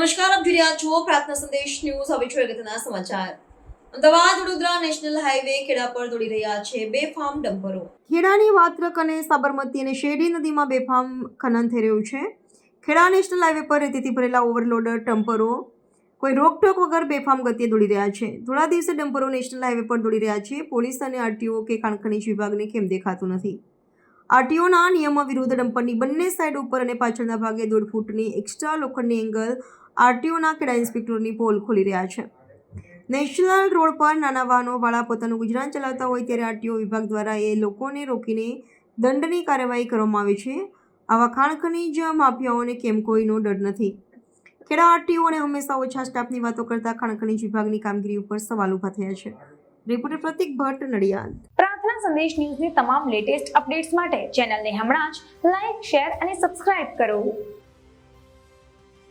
રહ્યા છો પ્રાર્થના સંદેશ ન્યૂઝ હવે જોઈએ અગત્યના સમાચાર અમદાવાદ વડોદરા નેશનલ હાઈવે ખેડા પર દોડી રહ્યા છે બે ફાર્મ ડમ્પરો ખેડાની વાત્રક અને સાબરમતી અને શેરડી નદીમાં બેફામ ખનન થઈ રહ્યું છે. ખેડા નેશનલ હાઈવે પર રેતીથી ભરેલા ઓવરલોડર ડમ્પરો કોઈ રોકટોક વગર બેફામ ગતિએ દોડી રહ્યા છે. થોડા દિવસે ડમ્પરો નેશનલ હાઈવે પર દોડી રહ્યા છે. પોલીસ અને આરટીઓ કે ખાણ ખનીજ વિભાગને કેમ દેખાતું નથી. આરટીઓના નિયમો વિરુદ્ધ ડમ્પરની બંને સાઈડ ઉપર અને પાછળના ભાગે દોઢ ફૂટની એક્સ્ટ્રા લોખંડની એંગલ આરટીઓના ખેડા ઇન્સ્પેક્ટરની પોલ ખોલી રહ્યા છે. નેશનલ રોડ પર નાના વાહનોવાળા પોતાનું ગુજરાન ચલાવતા હોય ત્યારે આરટીઓ વિભાગ દ્વારા એ લોકોને રોકીને દંડની કાર્યવાહી કરવામાં આવે છે. આવા ખાણખની જ માફિયાઓને કેમ કોઈનો ડર નથી. ખેડા આરટીઓને હંમેશા ઓછા સ્ટાફની વાતો કરતા ખાણખનીજ વિભાગની કામગીરી ઉપર સવાલ ઊભા થયા છે. રિપોર્ટર પ્રતિક ભટ્ટ, નડિયાદ. પ્રાર્થના સંદેશ ન્યૂઝની તમામ લેટેસ્ટ અપડેટ્સ માટે ચેનલને હમણાં જ લાઈક, શેર અને સબસ્ક્રાઇબ કરો.